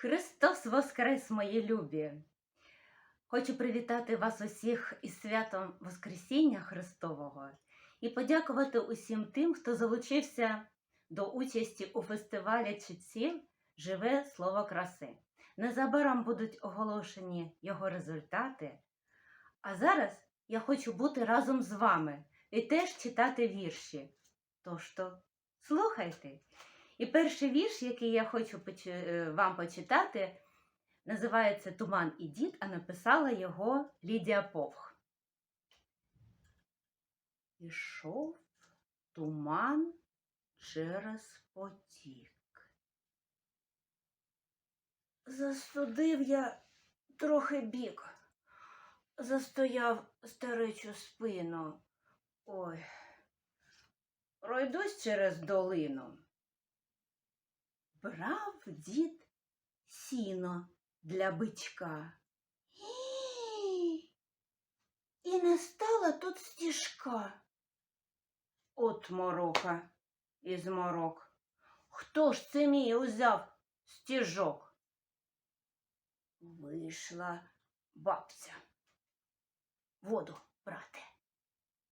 Христос Воскрес, мої любі! Хочу привітати вас усіх із святом Воскресіння Христового і подякувати усім тим, хто залучився до участі у фестивалі читців Живе слово краси. Незабаром будуть оголошені його результати. А зараз я хочу бути разом з вами і теж читати вірші. Тож то слухайте. І перший вірш, який я хочу е, вам почитати, називається Туман і дід, а написала його Лідія Повх. Ішов туман через потік. Застудив я трохи бік, застояв старечу спину. Ой, пройдусь через долину. Брав дід сіно для бичка. І не стала тут стіжка. От морока із морок. Хто ж це мій узяв стіжок? Вийшла бабця. Воду брати.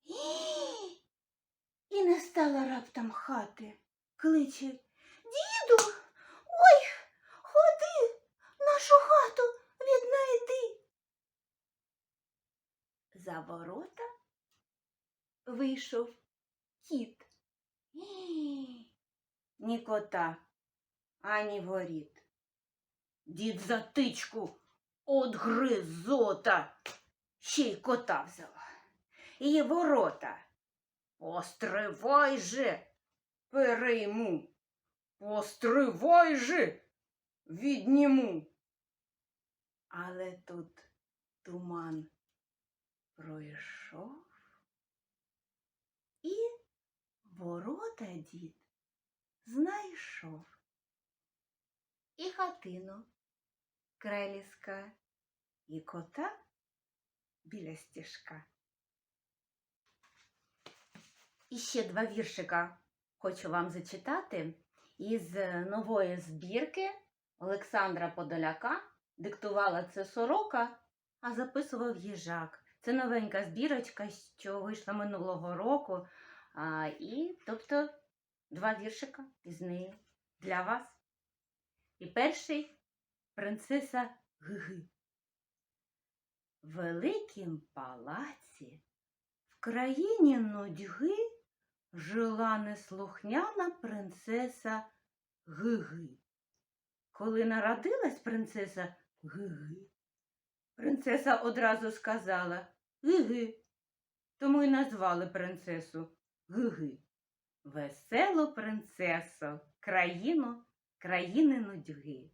І не стала раптом хати. Кличе Діду, ой, ходи, нашу хату віднайди. За ворота вийшов кіт. Ні, кота, ані воріт. Дід затичку от гризота, ще й кота взяла. І ворота. Постривай же, перейму. Постривай же, відніму. Але тут туман пройшов, і ворота дід знайшов. І хатину креліска, і кота біля стіжка. І ще два віршика хочу вам зачитати із е, нової збірки Олександра Подоляка. Диктувала це сорока, а записував їжак. Це новенька збірочка, що вийшла минулого року. А, і, тобто, два віршика із неї для вас. І перший принцеса Гиги. В великім палаці в країні нудьги жила неслухняна принцеса Гиги. Коли народилась принцеса Гиги, принцеса одразу сказала Гиги, тому й назвали принцесу Гиги. Веселу принцесо, країну, країни нудьги.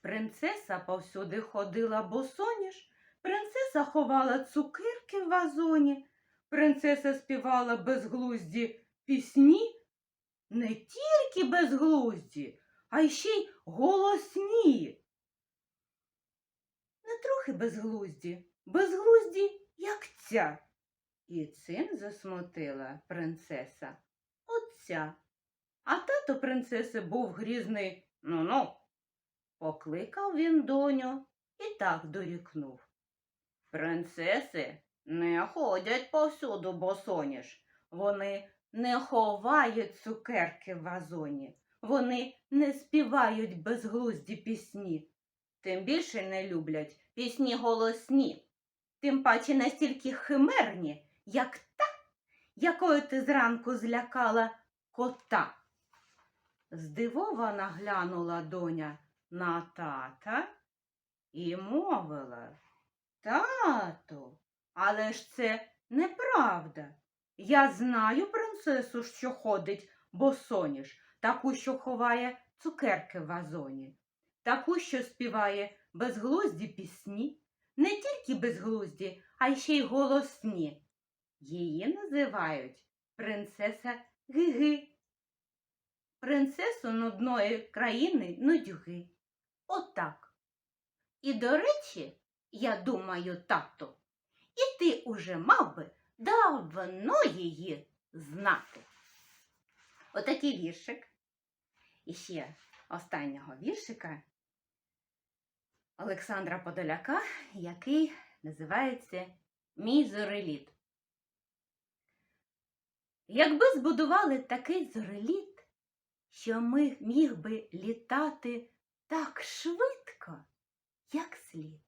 Принцеса повсюди ходила босоніж, принцеса ховала цукерки в вазоні, принцеса співала безглузді пісні, не тільки безглузді, а й ще й голосні. Не трохи безглузді, безглузді, як ця. І цим засмутила принцеса отця. А тато принцеси був грізний ну-ну. Покликав він доню і так дорікнув. Принцеси не ходять повсюду босоніж. Вони не ховають цукерки в вазоні. Вони не співають безглузді пісні. Тим більше не люблять пісні голосні, тим паче настільки химерні, як та, якою ти зранку злякала кота. Здивована глянула доня на тата і мовила Тату, але ж це неправда. Я знаю принцесу, що ходить босоніж, таку, що ховає цукерки в вазоні, таку, що співає безглузді пісні, не тільки безглузді, а ще й голосні. Її називають принцеса Гиги. Принцесу нудної країни нудьги. Отак. І, до речі, я думаю, тату, і ти уже мав би давно її знати. Отакий віршик. І ще останнього віршика Олександра Подоляка, який називається Мій зореліт. Якби збудували такий зореліт, що ми міг би літати так швидко, як слід.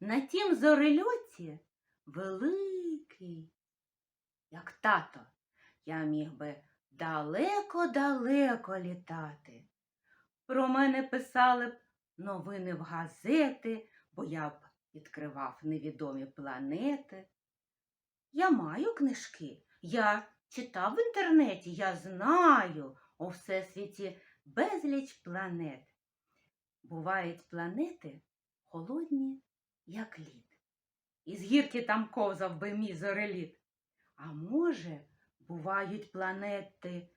На тім зорельоті великий, як тато, я міг би далеко-далеко літати. Про мене писали б новини в газети, бо я б відкривав невідомі планети. Я маю книжки, я читав в інтернеті, я знаю у всесвіті безліч планет. Бувають планети холодні, як лід. Із гірки там ковзав би мій зореліт. А може, бувають планети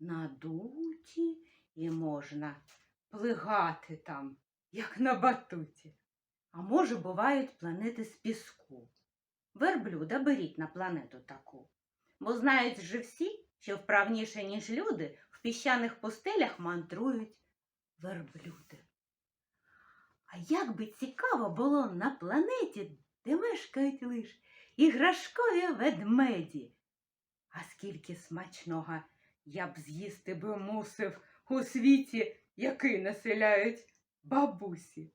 надуті і можна плигати там, як на батуті. А може, бувають планети з піску. Верблюда беріть на планету таку. Бо знають же всі, що вправніше, ніж люди, в піщаних пустелях мандрують верблюди. А як би цікаво було на планеті, де мешкають лиш іграшкові ведмеді. А скільки смачного я б з'їсти би мусив у світі, який населяють бабусі.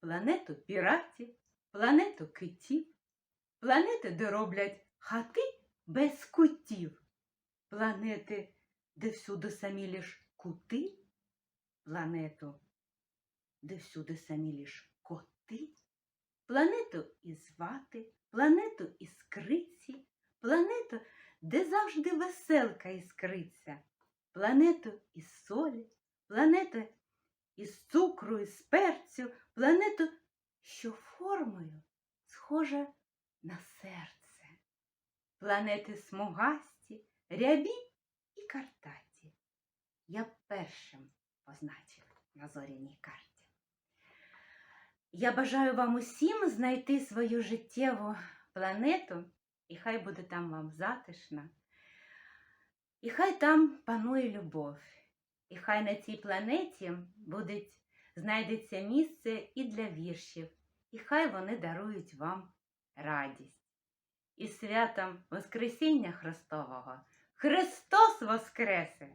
Планету піратів, планету китів, планети, де роблять хати без кутів, планети, де всюди самі лиш кути, планету, де всюди самі лиш коти, планету із вати, планету із криці, планету, де завжди веселка іскриться, планету із солі, планету із цукру, із перцю, планету, що формою схожа на серце, планети смугасті, рябі і картаті. Я першим позначив на зоряній карті. Я бажаю вам усім знайти свою життєву планету, і хай буде там вам затишно, і хай там панує любов, і хай на цій планеті буде, знайдеться місце і для віршів, і хай вони дарують вам радість. І святом Воскресіння Христового Христос Воскресе!